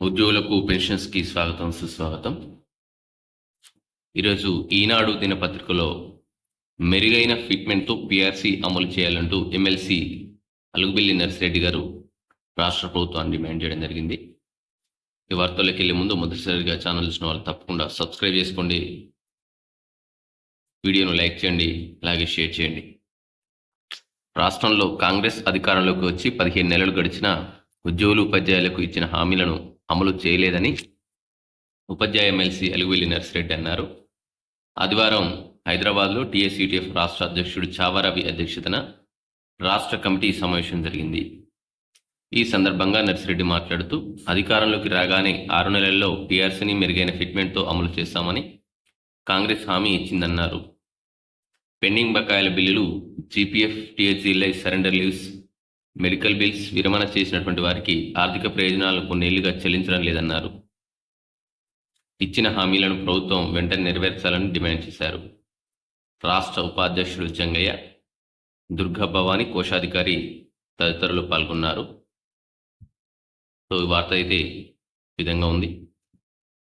ఉద్యోగులకు పెన్షన్స్కి స్వాగతం సుస్వాగతం. ఈరోజు ఈనాడు దినపత్రికలో మెరుగైన ఫిట్మెంట్తో పిఆర్సీ అమలు చేయాలంటూ ఎమ్మెల్సీ అలుగుబిల్లి నర్సిరెడ్డి గారు రాష్ట్ర ప్రభుత్వాన్ని డిమాండ్ చేయడం జరిగింది. ఈ వార్తల్లోకి వెళ్ళే ముందు మొదటిసారిగా ఛానల్ చూసిన వాళ్ళు తప్పకుండా సబ్స్క్రైబ్ చేసుకోండి. వీడియోను లైక్ చేయండి అలాగే షేర్ చేయండి. రాష్ట్రంలో కాంగ్రెస్ అధికారంలోకి వచ్చి పదిహేను నెలలు గడిచిన ఉద్యోగులు ఉపాధ్యాయులకు ఇచ్చిన హామీలను అమలు చేయలేదని ఉపాధ్యాయ ఎమ్మెల్సీ అలుగువెల్లి నర్సిరెడ్డి అన్నారు. ఆదివారం హైదరాబాద్లో టీఎస్యూటీఎఫ్ రాష్ట్ర అధ్యక్షుడు చావారవి అధ్యక్షతన రాష్ట్ర కమిటీ సమావేశం జరిగింది. ఈ సందర్భంగా నర్సిరెడ్డి మాట్లాడుతూ అధికారంలోకి రాగానే ఆరు నెలల్లో టీఆర్సీని మెరుగైన ఫిట్మెంట్తో అమలు చేస్తామని కాంగ్రెస్ హామీ ఇచ్చిందన్నారు. పెండింగ్ బకాయిల బిల్లులు జీపీఎఫ్ టీహెచ్ఈలై సరెండర్ లీవ్స్ మెడికల్ బిల్స్ విరమణ చేసినటువంటి వారికి ఆర్థిక ప్రయోజనాలు కొన్నేళ్ళుగా చెల్లించడం లేదన్నారు. ఇచ్చిన హామీలను ప్రభుత్వం వెంటనే నెరవేర్చాలని డిమాండ్ చేశారు. రాష్ట్ర ఉపాధ్యక్షుడు జంగయ్య దుర్గా భవాని కోశాధికారి తదితరులు పాల్గొన్నారు. సో ఈ వార్త అయితే విధంగా ఉంది.